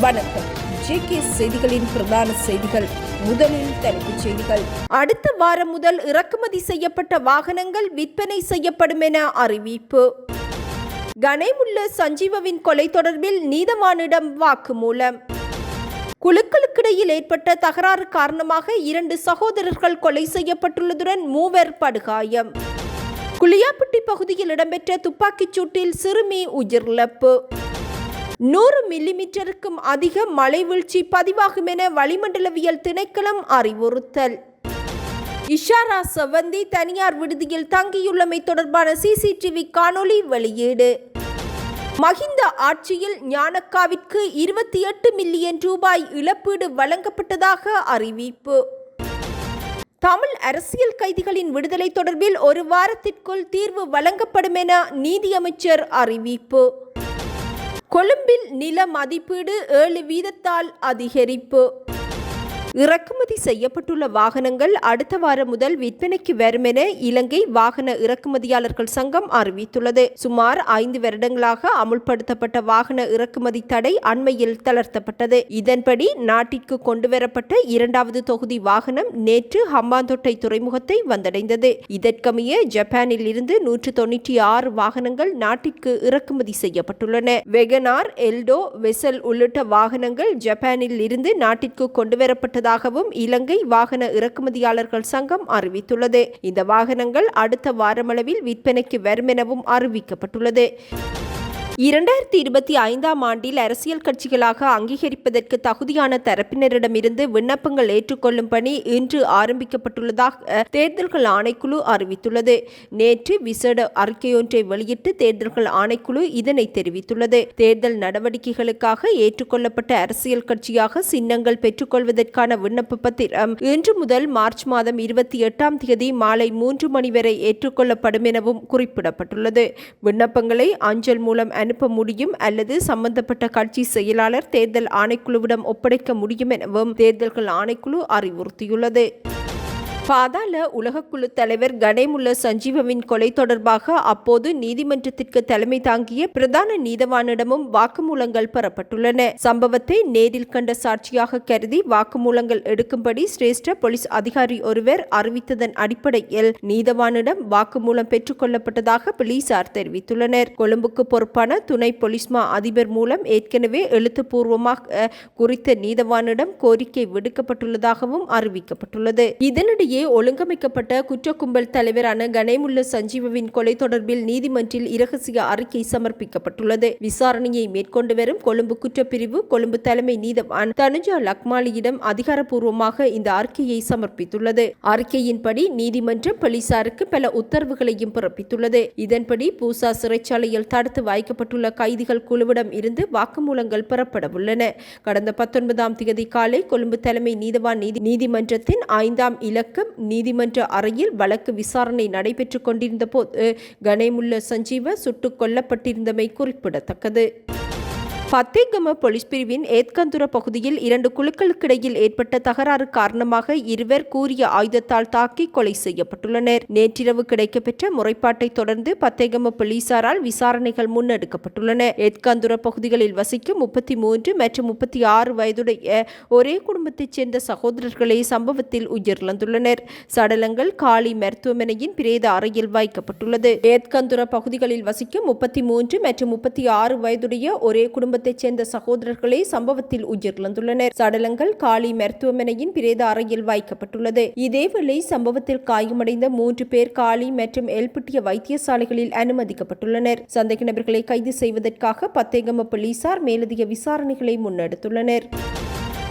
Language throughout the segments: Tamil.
வணக்கம். ஜேகே செய்திகளின் பிரதான செய்திகள். முதலில் தலைப்புச் செய்திகள். அடுத்த வாரம் முதல் இறக்குமதி செய்யப்பட்ட வாகனங்கள் விற்பனை செய்யப்படும் என அறிவிப்பு. கனைமுள்ள சஞ்சீவவின் கொலை தொடர்பில் நீதவானிடம் வாக்குமூலம். குழுக்களுக்கிடையில் ஏற்பட்ட தகராறு காரணமாக இரண்டு சகோதரர்கள் கொலை செய்யப்பட்டுள்ளதுடன் மூவர் படுகாயம். குளியாப்பட்டி பகுதியில் இடம்பெற்ற துப்பாக்கிச் சூட்டில் சிறுமி உயிரிழப்பு. நூறு மில்லிமீட்டருக்கும் அதிக மழை வீழ்ச்சி பதிவாகும் என வளிமண்டலவியல் திணைக்களம் அறிவுறுத்தல். இஷாரா செவந்தி தனியார் விடுதியில் தங்கியுள்ளமை தொடர்பான சிசிடிவி காணொளி வெளியீடு. மஹிந்த ஆட்சியில் ஞானக்காவிற்கு இருபத்தி எட்டு மில்லியன் ரூபாய் இழப்பீடு வழங்கப்பட்டதாக அறிவிப்பு. தமிழ் அரசியல் கைதிகளின் விடுதலை தொடர்பில் ஒரு வாரத்திற்குள் தீர்வு வழங்கப்படும் என நீதியமைச்சர் அறிவிப்பு. கொழும்பில் நில மதிப்பீடு ஏழு வீதத்தால் அதிகரிப்பு. இறக்குமதி செய்யப்பட்டுள்ள வாகனங்கள் அடுத்த வாரம் முதல் விற்பனைக்கு வரும் என இலங்கை வாகன இறக்குமதியாளர்கள் சங்கம் அறிவித்துள்ளது. சுமார் ஐந்து வருடங்களாக அமுல்படுத்தப்பட்ட வாகன இறக்குமதி தடை அண்மையில் தளர்த்தப்பட்டது. இதன்படி நாட்டிற்கு கொண்டுவரப்பட்ட இரண்டாவது தொகுதி வாகனம் நேற்று ஹம்பாந்தோட்டை துறைமுகத்தை வந்தடைந்தது. இதற்கமைய ஜப்பானில் இருந்து நூற்று தொன்னூற்றி ஆறு வாகனங்கள் நாட்டிற்கு இறக்குமதி செய்யப்பட்டுள்ளன. வெகனார் எல்டோ வெசல் உள்ளிட்ட வாகனங்கள் ஜப்பானில் இருந்து நாட்டிற்கு கொண்டுவரப்பட்டது உள்ளதாகவும் இலங்கை வாகன இறக்குமதியாளர்கள் சங்கம் அறிவித்துள்ளது. இந்த வாகனங்கள் அடுத்த வாரமளவில் விற்பனைக்கு வரும் எனவும் அறிவிக்கப்பட்டுள்ளது. இரண்டாயிரத்தி இருபத்தி ஐந்தாம் ஆண்டில் அரசியல் கட்சிகளாக அங்கீகரிப்பதற்கு தகுதியான தரப்பினரிடமிருந்து விண்ணப்பங்கள் ஏற்றுக்கொள்ளும் பணி இன்று ஆரம்பிக்கப்பட்டுள்ளதாக தேர்தல்கள் ஆணைக்குழு அறிவித்துள்ளது. நேற்று விசேட அறிக்கையொன்றை வெளியிட்டு தேர்தல்கள் ஆணைக்குழு இதனை தெரிவித்துள்ளது. தேர்தல் நடவடிக்கைகளுக்காக ஏற்றுக்கொள்ளப்பட்ட அரசியல் கட்சியாக சின்னங்கள் பெற்றுக்கொள்வதற்கான விண்ணப்ப பத்திரம் இன்று முதல் மார்ச் மாதம் இருபத்தி எட்டாம் தேதி மாலை மூன்று மணி வரை ஏற்றுக்கொள்ளப்படும் எனவும் குறிப்பிடப்பட்டுள்ளது. விண்ணப்பங்களை அஞ்சல் மூலம் அனுப்ப முடியும் அல்லது சம்பந்தப்பட்ட கட்சி செயலாளர் தேர்தல் ஆணைக்குழுவிடம் ஒப்படைக்க முடியும் எனவும் தேர்தல்கள் ஆணைக்குழு அறிவுறுத்தியுள்ளது. பாதாள உலகக்குழு தலைவர் கணேமுல்ல சஞ்சீவவின் கொலை தொடர்பாக அப்போது நீதிமன்றத்திற்கு தலைமை தாங்கிய பிரதான நீதவானிடமும் வாக்குமூலங்கள் பெறப்பட்டுள்ளன. சம்பவத்தை நேரில் கண்ட சாட்சியாக கருதி வாக்குமூலங்கள் எடுக்கும்படி சிரேஷ்ட போலீஸ் அதிகாரி ஒருவர் அறிவித்ததன் அடிப்படையில் நீதவானிடம் வாக்குமூலம் பெற்றுக் கொள்ளப்பட்டதாக போலீசார் தெரிவித்துள்ளனர். கொழும்புக்கு பொறுப்பான துணை போலீஸ்மா அதிபர் மூலம் ஏற்கனவே எழுத்துப்பூர்வமாக குறித்த நீதவானிடம் கோரிக்கை விடுக்கப்பட்டுள்ளதாகவும் அறிவிக்கப்பட்டுள்ளது. இதனிடையே ஒழுங்கமைக்கப்பட்ட குற்ற கும்பல் தலைவரான கணேமுல்ல சஞ்சீவவின் கொலை தொடர்பில் நீதிமன்றில் இரகசிய அறிக்கை சமர்ப்பிக்கப்பட்டுள்ளது. விசாரணையை மேற்கொண்டு வரும் கொழும்பு குற்றப்பிரிவு கொழும்பு தலைமை நீதவான் தனுஜா லக்மாலியிடம் அதிகாரப்பூர்வமாக இந்த அறிக்கையை சமர்ப்பித்துள்ளது. அறிக்கையின்படி நீதிமன்றம் போலீசாருக்கு பல உத்தரவுகளையும் பிறப்பித்துள்ளது. இதன்படி பூசா சிறைச்சாலையில் தடுத்து வைக்கப்பட்டுள்ள கைதிகள் குழுவிடம் இருந்து வாக்குமூலங்கள் பெறப்படவுள்ளன. கடந்த பத்தொன்பதாம் தேதி காலை கொழும்பு தலைமை நீதவான் நீதி நீதிமன்றத்தின் ஐந்தாம் இலக்கு நீதிமன்ற அறையில் வழக்கு விசாரணை நடைபெற்றுக் கொண்டிருந்த போது கணேமுல்ல சஞ்சீவ சுட்டுக் கொல்லப்பட்டிருந்தமை குறிப்பிடத்தக்கது. பத்தேகம போலீஸ் பிரிவின் ஏத்கந்துர பகுதியில் இரண்டு குழுக்களுக்கிடையில் ஏற்பட்ட தகராறு காரணமாக இருவர் கூறிய ஆயுதத்தால் தாக்கி கொலை செய்யப்பட்டுள்ளனர். நேற்றிரவு கிடைக்கப்பெற்ற முறைப்பாட்டை தொடர்ந்து பத்தேகம போலீசாரால் விசாரணைகள் முன்னெடுக்கப்பட்டுள்ளன. ஏத்கந்துர பகுதிகளில் வசிக்கும் முப்பத்தி மூன்று மற்றும் முப்பத்தி ஆறு வயதுடைய ஒரே குடும்பத்தைச் சேர்ந்த சகோதரர்களே சம்பவத்தில் உயிரிழந்துள்ளனர். சடலங்கள் காலி மருத்துவமனையின் பிரேத அறையில் வைக்கப்பட்டுள்ளது. ஏத்கந்துர பகுதிகளில் வசிக்கும் முப்பத்தி மூன்று மற்றும் முப்பத்தி ஆறு வயதுடைய ஒரே குடும்ப குடும்பத்தைச் சேர்ந்த சகோதரர்களே சம்பவத்தில் உயிரிழந்துள்ளனர். சடலங்கள் காலி மருத்துவமனையின் பிரேத அறையில் வைக்கப்பட்டுள்ளது. இதேவேளை சம்பவத்தில் காயமடைந்த மூன்று பேர் காலி மற்றும் எல்பிட்டிய வைத்தியசாலைகளில் அனுமதிக்கப்பட்டுள்ளனர். சந்தேக நபர்களை கைது செய்வதற்காக பத்தேகம போலீசார் மேலதிக விசாரணைகளை முன்னெடுத்துள்ளனர்.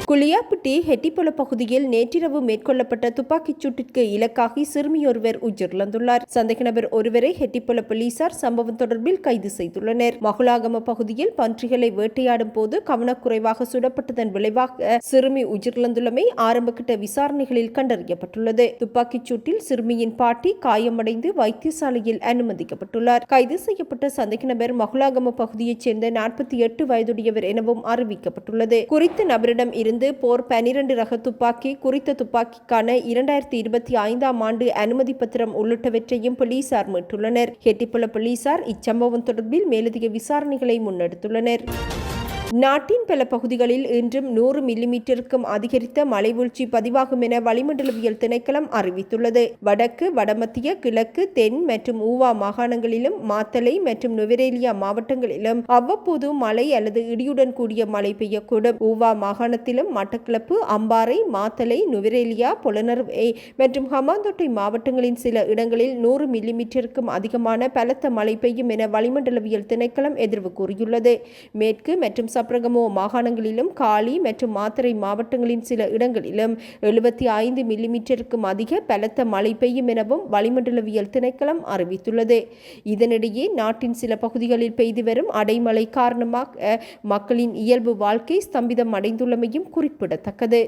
குளியாப்பட்டி ஹெட்டிப்பொல பகுதியில் நேற்றிரவு மேற்கொள்ளப்பட்ட துப்பாக்கிச் சூட்டிற்கு இலக்காகி சிறுமியொருவர் உயிரிழந்துள்ளார். சந்தேக நபர் ஒருவரை ஹெட்டிப்பொல போலீசார் சம்பவம் தொடர்பில் கைது செய்துள்ளனர். மகுலாகம பகுதியில் பன்றிகளை வேட்டையாடும் போது கவனக்குறைவாக சுடப்பட்டதன் விளைவாக சிறுமி உயிரிழந்துள்ளமை ஆரம்பகட்ட விசாரணைகளில் கண்டறியப்பட்டுள்ளது. துப்பாக்கிச் சூட்டில் சிறுமியின் பாட்டி காயமடைந்து வைத்தியசாலையில் அனுமதிக்கப்பட்டுள்ளார். கைது செய்யப்பட்ட சந்தேக நபர் மகுலாகம பகுதியைச் சேர்ந்த நாற்பத்தி எட்டு வயதுடையவர் எனவும் அறிவிக்கப்பட்டுள்ளது. குறித்த நபரிடம் இருந்து போர் பனிரண்டு ரக துப்பாக்கி குறித்த துப்பாக்கிக்கான இரண்டாயிரத்தி இருபத்தி ஐந்தாம் ஆண்டு அனுமதி பத்திரம் உள்ளிட்டவற்றையும் போலீசார் மீட்டுள்ளனர். ஹெட்டிப்புல போலீசார் இச்சம்பவம் தொடர்பில் மேலதிக விசாரணைகளை முன்னெடுத்துள்ளனர். நாட்டின் பல பகுதிகளில் இன்றும் நூறு மில்லிமீட்டருக்கும் அதிகரித்த மலைவீழ்ச்சி பதிவாகும் என வளிமண்டலவியல் திணைக்களம் அறிவித்துள்ளது. வடக்கு வடமத்திய கிழக்கு தென் மற்றும் ஊவா மாகாணங்களிலும் மாத்தலை மற்றும் நுவரேலியா மாவட்டங்களிலும் அவ்வப்போது மழை அல்லது இடியுடன் கூடிய மழை பெய்யக்கூடும். ஊவா மாகாணத்திலும் மட்டக்களப்பு அம்பாறை மாத்தலை நுவரேலியா புலனர்வை மற்றும் ஹமாந்தோட்டை மாவட்டங்களின் சில இடங்களில் நூறு மில்லிமீட்டருக்கும் அதிகமான பலத்த மழை பெய்யும் என வளிமண்டலவியல் திணைக்களம் எதிர்வு கூறியுள்ளது. மேற்கு மற்றும் சப்ரகமோ மாகாணங்களிலும் காலி மற்றும் மாத்தறை மாவட்டங்களின் சில இடங்களிலும் எழுபத்தி ஐந்து மில்லிமீட்டருக்கும் அதிக பலத்த மழை பெய்யும் எனவும் வளிமண்டலவியல் திணைக்களம் அறிவித்துள்ளது. இதனிடையே நாட்டின் சில பகுதிகளில் பெய்து வரும் அடைமழை காரணமாக மக்களின் இயல்பு வாழ்க்கை ஸ்தம்பிதம் அடைந்துள்ளமையும் குறிப்பிடத்தக்கது.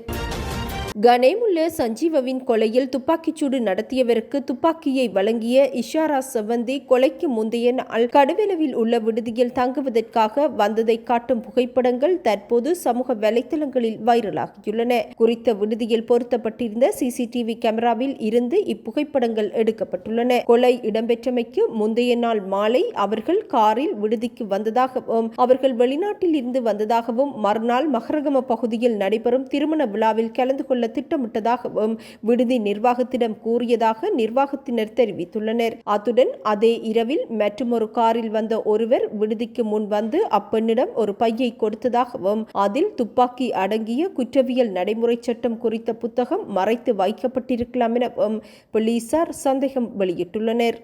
கனேமுல்ல சஞ்சீவவின் கொலையில் துப்பாக்கிச்சூடு நடத்தியவருக்கு துப்பாக்கியை வழங்கிய இஷாரா சவந்தி கொலைக்கு முந்தைய நாள் கடுவிலவில் உள்ள விடுதியில் தங்குவதற்காக வந்ததை காட்டும் புகைப்படங்கள் தற்போது சமூக வலைத்தளங்களில் வைரலாகியுள்ளன. குறித்த விடுதியில் பொருத்தப்பட்டிருந்த சிசிடிவி கேமராவில் இருந்து இப்புகைப்படங்கள் எடுக்கப்பட்டுள்ளன. கொலை இடம்பெற்றமைக்கு முந்தைய நாள் மாலை அவர்கள் காரில் விடுதிக்கு வந்ததாகவும் அவர்கள் வெளிநாட்டில் இருந்து வந்ததாகவும் மறுநாள் மகரகம பகுதியில் நடைபெறும் திருமண விழாவில் கலந்து கொள்ள திட்டமிட்டதாகவும் விடுதி நிர்வாகத்திடம் கூறியதாக நிர்வாகத்தினர் தெரிவித்துள்ளனர். அத்துடன் அதே இரவில் மற்றொரு காரில் வந்த ஒருவர் விடுதிக்கு முன் வந்து அப்பெண்ணிடம் ஒரு பையை கொடுத்ததாகவும் அதில் துப்பாக்கி அடங்கிய குற்றவியல் நடைமுறை சட்டம் குறித்த புத்தகம் மறைத்து வைக்கப்பட்டிருக்கலாம் எனவும் போலீசார் சந்தேகம் வெளியிட்டுள்ளனர்.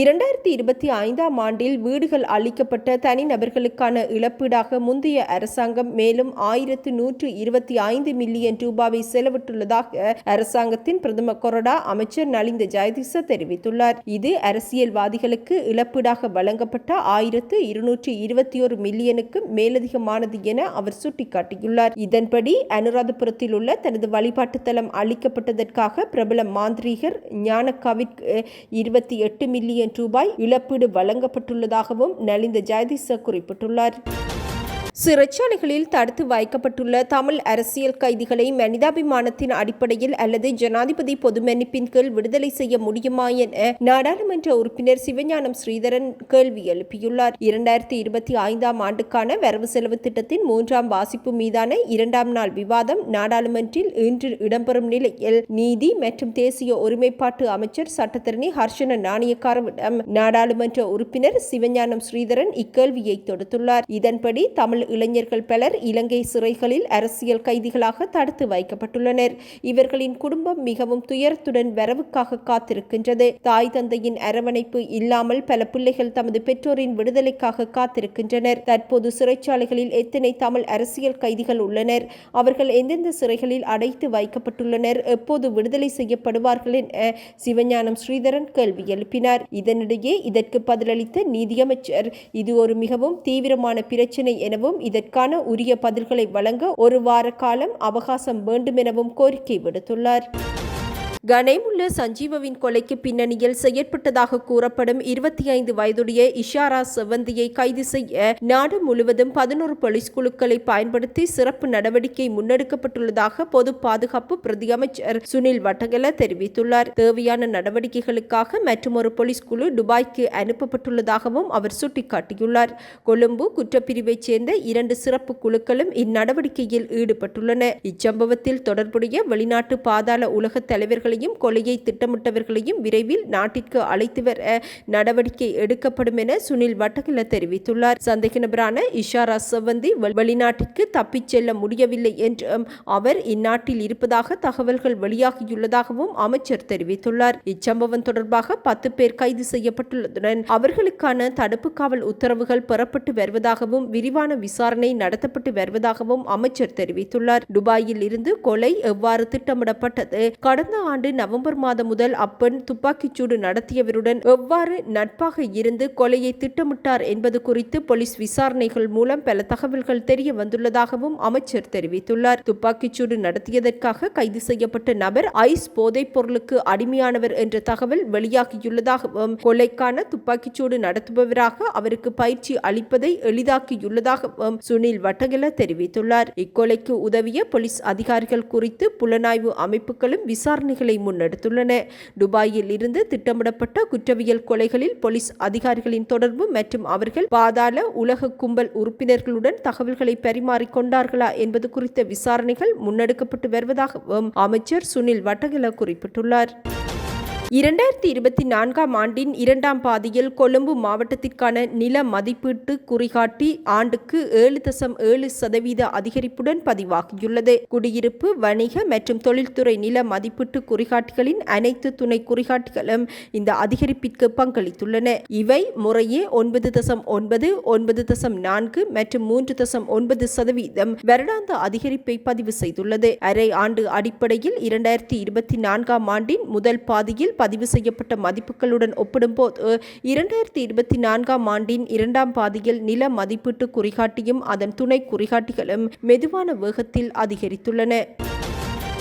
இரண்டாயிரத்தி இருபத்தி ஐந்தாம் ஆண்டில் வீடுகள் அளிக்கப்பட்ட தனிநபர்களுக்கான இழப்பீடாக முந்தைய அரசாங்கம் மேலும் ஆயிரத்து நூற்று இருபத்தி ஐந்து மில்லியன் ரூபாவை செலவிட்டுள்ளதாக அரசாங்கத்தின் பிரதம கொறடா அமைச்சர் நலிந்த ஜெயதிச தெரிவித்துள்ளார். இது அரசியல்வாதிகளுக்கு இழப்பீடாக வழங்கப்பட்ட ஆயிரத்து இருநூற்று இருபத்தி ஒரு மில்லியனுக்கு மேலதிகமானது என அவர் சுட்டிக்காட்டியுள்ளார். இதன்படி அனுராதபுரத்தில் உள்ள தனது வழிபாட்டு தலம் அளிக்கப்பட்டதற்காக பிரபல மாந்திரீகர் ஞானக்காவிற்கு இருபத்தி எட்டு மில்லியன் ரூபாய் இழப்பீடு வழங்கப்பட்டுள்ளதாகவும் நலிந்த ஜெயதிச குறிப்பிட்டுள்ளார். சிறைச்சாலைகளில் தடுத்து வைக்கப்பட்டுள்ள தமிழ் அரசியல் கைதிகளை மனிதாபிமானத்தின் அடிப்படையில் அல்லது ஜனாதிபதி பொது மன்னிப்பின் கீழ் விடுதலை செய்ய முடியுமா என நாடாளுமன்ற உறுப்பினர் சிவஞானம் ஸ்ரீதரன் கேள்வி எழுப்பியுள்ளார். இரண்டாயிரத்தி இருபத்தி ஐந்தாம் ஆண்டுக்கான வரவு செலவு திட்டத்தின் மூன்றாம் வாசிப்பு மீதான இரண்டாம் நாள் விவாதம் நாடாளுமன்றில் இன்று இடம்பெறும் நிலையில் நீதி மற்றும் தேசிய ஒருமைப்பாட்டு அமைச்சர் சட்டத்தரணி ஹர்ஷன நாணயக்காரவிடம் நாடாளுமன்ற உறுப்பினர் சிவஞானம் ஸ்ரீதரன் இக்கேள்வியை தொடுத்துள்ளார். இதன்படி தமிழ் இளைஞர்கள் பலர் இலங்கை சிறைகளில் அரசியல் கைதிகளாக தடுத்து வைக்கப்பட்டுள்ளனர். இவர்களின் குடும்பம் மிகவும் துயரத்துடன் வரவுக்காக காத்திருக்கின்றது. தாய் தந்தையின் அரவணைப்பு இல்லாமல் பல பிள்ளைகள் தமது பெற்றோரின் விடுதலைக்காக காத்திருக்கின்றனர். தற்போது சிறைச்சாலைகளில் எத்தனை தமிழ் அரசியல் கைதிகள் உள்ளனர்? அவர்கள் எந்தெந்த சிறைகளில் அடைத்து வைக்கப்பட்டுள்ளனர்? எப்போது விடுதலை செய்யப்படுவார்கள் என சிவஞானம் ஸ்ரீதரன் கேள்வி எழுப்பினார். இதனிடையே இதற்கு பதிலளித்த நீதியமைச்சர் இது ஒரு மிகவும் தீவிரமான பிரச்சினை எனவும் இதற்கான உரிய பதில்களை வழங்க ஒரு வார காலம் அவகாசம் வேண்டும் எனவும் கோரிக்கை விடுத்துள்ளார். கனேமுல்ல சஞ்சீவவின் கொலைக்கு பின்னணியில் செயற்பட்டதாக கூறப்படும் இருபத்தி ஐந்து வயதுடைய இஷாரா செவந்தியை கைது செய்ய நாடு முழுவதும் பதினோரு போலீஸ் குழுக்களை பயன்படுத்தி சிறப்பு நடவடிக்கை முன்னெடுக்கப்பட்டுள்ளதாக பொது பாதுகாப்பு பிரதி அமைச்சர் சுனில் வட்டகல தெரிவித்துள்ளார். தேவையான நடவடிக்கைகளுக்காக மற்றொரு போலீஸ் குழு துபாய்க்கு அனுப்பப்பட்டுள்ளதாகவும் அவர் சுட்டிக்காட்டியுள்ளார். கொழும்பு குற்றப்பிரிவைச் சேர்ந்த இரண்டு சிறப்பு குழுக்களும் இந்நடவடிக்கையில் ஈடுபட்டுள்ளன. இச்சம்பவத்தில் தொடர்புடைய வெளிநாட்டு பாதாள உலக தலைவர்கள் அவர்களையும் கொலையை திட்டமிட்டவர்களையும் விரைவில் நாட்டிற்கு அழைத்து வர நடவடிக்கை எடுக்கப்படும் என சுனில் வட்டகில தெரிவித்துள்ளார். சந்தேக நபரான இஷாரா செவந்தி வெளிநாட்டிற்கு தப்பிச் செல்ல முடியவில்லை என்றும் அவர் இந்நாட்டில் இருப்பதாக தகவல்கள் வெளியாகியுள்ளதாகவும் அமைச்சர் தெரிவித்துள்ளார். இச்சம்பவம் தொடர்பாக பத்து பேர் கைது செய்யப்பட்டுள்ளதுடன் அவர்களுக்கான தடுப்பு காவல் உத்தரவுகள் பெறப்பட்டு வருவதாகவும் விரிவான விசாரணை நடத்தப்பட்டு வருவதாகவும் அமைச்சர் தெரிவித்துள்ளார். துபாயில் இருந்து கொலை எவ்வாறு திட்டமிடப்பட்டது கடந்த ஆண்டு ஆண்டு நவம்பர் மாதம் முதல் அப்பெண் துப்பாக்கிச்சூடு நடத்தியவருடன் எவ்வாறு நட்பாக இருந்து கொலையை திட்டமிட்டார் என்பது குறித்து போலீஸ் விசாரணைகள் மூலம் பல தகவல்கள் தெரிய வந்துள்ளதாகவும் அமைச்சர் தெரிவித்துள்ளார். துப்பாக்கிச்சூடு நடத்தியதற்காக கைது செய்யப்பட்ட நபர் ஐஸ் போதைப் பொருளுக்கு அடிமையானவர் என்ற தகவல் வெளியாகியுள்ளதாகவும் கொலைக்கான துப்பாக்கிச்சூடு நடத்துபவராக அவருக்கு பயிற்சி அளிப்பதை எளிதாக்கியுள்ளதாகவும் சுனில் வட்டகில தெரிவித்துள்ளார். இக்கொலைக்கு உதவிய போலீஸ் அதிகாரிகள் குறித்து புலனாய்வு அமைப்புகளும் விசாரணைகளை முயற்சிகளை முன்னெடுத்துள்ளன. துபாயில் இருந்து திட்டமிடப்பட்ட குற்றவியல் கொலைகளில் போலீஸ் அதிகாரிகளின் தொடர்பு மற்றும் அவர்கள் பாதாள உலக கும்பல் உறுப்பினர்களுடன் தகவல்களை பரிமாறிக்கொண்டார்களா என்பது குறித்த விசாரணைகள் முன்னெடுக்கப்பட்டு வருவதாகவும் அமைச்சர் சுனில் வட்டகல குறிப்பிட்டுள்ளார். இரண்டாயிரத்தி இருபத்தி நான்காம் ஆண்டின் இரண்டாம் பாதியில் கொழும்பு மாவட்டத்திற்கான நில மதிப்பீட்டு குறிகாட்டி ஆண்டுக்கு ஏழு தசம் ஏழு சதவீத அதிகரிப்புடன் பதிவாகியுள்ளது. குடியிருப்பு வணிக மற்றும் தொழில்துறை நில மதிப்பீட்டு குறிகாட்டிகளின் அனைத்து துணை குறிகாட்டிகளும் இந்த அதிகரிப்பிற்கு பங்களித்துள்ளன. இவை முறையே ஒன்பது தசம் ஒன்பது ஒன்பது தசம் நான்கு மற்றும் மூன்று தசம் ஒன்பது சதவீதம் வருடாந்த அதிகரிப்பை பதிவு செய்துள்ளது. அரை ஆண்டு அடிப்படையில் இரண்டாயிரத்தி இருபத்தி நான்காம் ஆண்டின் முதல் பாதியில் பதிவு செய்யப்பட்ட மதிப்புகளுடன் ஒப்பிடும்போது இரண்டாயிரத்தி இருபத்தி நான்காம் ஆண்டின் இரண்டாம் பாதியில் நில மதிப்பீட்டு குறிகாட்டியும் அதன் துணை குறிகாட்டிகளும் மெதுவான வேகத்தில் அதிகரித்துள்ளன.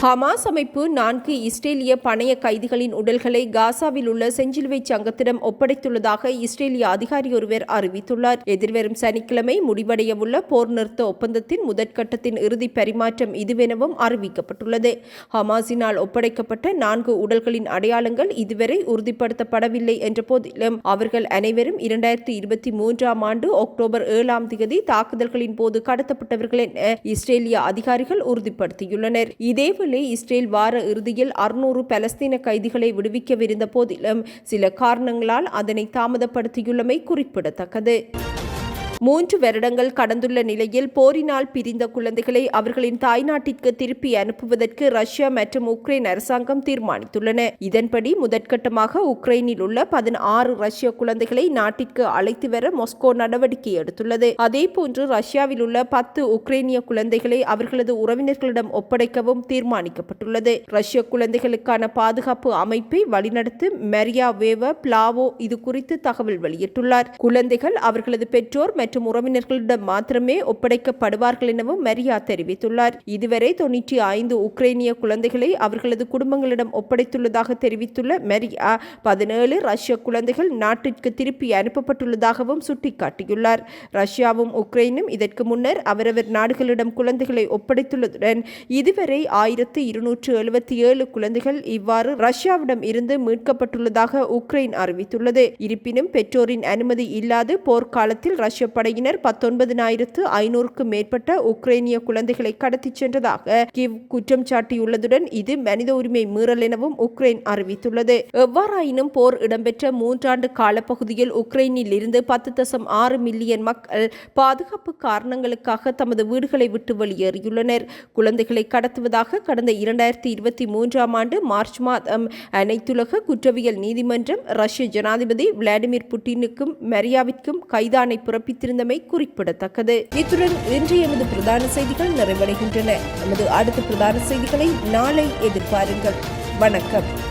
ஹமாஸ் அமைப்பு நான்கு இஸ்ரேலிய பணைய கைதிகளின் உடல்களை காசாவில் உள்ள செஞ்சிலுவை சங்கத்திடம் ஒப்படைத்துள்ளதாக இஸ்ரேலிய அதிகாரி ஒருவர் அறிவித்துள்ளார். எதிர்வரும் சனிக்கிழமை முடிவடையவுள்ள போர் நிறுத்த ஒப்பந்தத்தின் முதற்கட்டத்தின் இறுதி பரிமாற்றம் இதுவெனவும் அறிவிக்கப்பட்டுள்ளது. ஹமாஸினால் ஒப்படைக்கப்பட்ட நான்கு உடல்களின் அடையாளங்கள் இதுவரை உறுதிப்படுத்தப்படவில்லை என்ற போதிலும் அவர்கள் அனைவரும் இரண்டாயிரத்தி இருபத்தி மூன்றாம் ஆண்டு அக்டோபர் ஏழாம் தேதி தாக்குதல்களின் போது கடத்தப்பட்டவர்கள் என இஸ்ரேலிய அதிகாரிகள் உறுதிப்படுத்தியுள்ளனர். இதேவேளை இஸ்ரேல் வார இறுதியில் அறுநூறு பலஸ்தீன கைதிகளை விடுவிக்கவிருந்த போதிலும் சில காரணங்களால் அதனை தாமதப்படுத்தியுள்ளமை குறிப்பிடத்தக்கது. மூன்று வருடங்கள் கடந்துள்ள நிலையில் போரினால் பிரிந்த குழந்தைகளை அவர்களின் தாய்நாட்டிற்கு திருப்பி அனுப்புவதற்கு ரஷ்யா மற்றும் உக்ரைன் அரசாங்கம் தீர்மானித்துள்ளன. இதன்படி முதற்கட்டமாக உக்ரைனில் உள்ள பதினாறு ரஷ்ய குழந்தைகளை நாட்டிற்கு அழைத்து வர மொஸ்கோ நடவடிக்கை எடுத்துள்ளது. அதேபோன்று ரஷ்யாவில் உள்ள பத்து உக்ரைனிய குழந்தைகளை அவர்களது உறவினர்களிடம் ஒப்படைக்கவும் தீர்மானிக்கப்பட்டுள்ளது. ரஷ்ய குழந்தைகளுக்கான பாதுகாப்பு அமைப்பை வழிநடத்தி மெரியா வேவ பிளாவோ இது குறித்து தகவல் வெளியிட்டுள்ளார். குழந்தைகள் அவர்களது பெற்றோர் மற்றும் மற்றும் உறவினர்களிடம் மாத்திரமே ஒப்படைக்கப்படுவார்கள் எனவும் மரியா தெரிவித்துள்ளார். இதுவரை தொன்னூற்றி ஐந்து உக்ரைனிய குழந்தைகளை அவர்களது குடும்பங்களிடம் ஒப்படைத்துள்ளதாக தெரிவித்துள்ள மரியா பதினேழு ரஷ்ய குழந்தைகள் நாட்டிற்கு திருப்பி அனுப்பப்பட்டுள்ளதாகவும் சுட்டிக்காட்டியுள்ளார். ரஷ்யாவும் உக்ரைனும் இதற்கு முன்னர் அவரவர் நாடுகளிடம் குழந்தைகளை ஒப்படைத்துள்ளதுடன் இதுவரை ஆயிரத்து இருநூற்று எழுபத்தி ஏழு குழந்தைகள் இவ்வாறு ரஷ்யாவிடம் இருந்து மீட்கப்பட்டுள்ளதாக உக்ரைன் அறிவித்துள்ளது. இருப்பினும் பெற்றோரின் அனுமதி இல்லாது போர்க்காலத்தில் ரஷ்ய படையினர் பத்தொன்பதினாயிரத்து ஐநூறுக்கும் மேற்பட்ட உக்ரைனிய குழந்தைகளை கடத்திச் சென்றதாக கிவ் குற்றம் சாட்டியுள்ளதுடன் இது மனித உரிமை மீறல் எனவும் உக்ரைன் அறிவித்துள்ளது. எவ்வாறாயினும் போர் இடம்பெற்ற மூன்றாண்டு காலப்பகுதியில் உக்ரைனில் இருந்து பத்து தசம் ஆறு மில்லியன் மக்கள் பாதுகாப்பு காரணங்களுக்காக தமது வீடுகளை விட்டு வெளியேறியுள்ளனர். குழந்தைகளை கடத்துவதாக கடந்த இரண்டாயிரத்தி இருபத்தி மூன்றாம் ஆண்டு மார்ச் மாதம் அனைத்துலக குற்றவியல் நீதிமன்றம் ரஷ்ய ஜனாதிபதி விளாடிமிர் புட்டினுக்கும் மரியாவிற்கும் கைதானை வைத்திருந்தமை குறிப்பிடத்தக்கது. இத்துடன் இன்று எமது பிரதான செய்திகள் நிறைவடைகின்றன. நமது அடுத்த பிரதான செய்திகளை நாளை எதிர்பாருங்கள். வணக்கம்.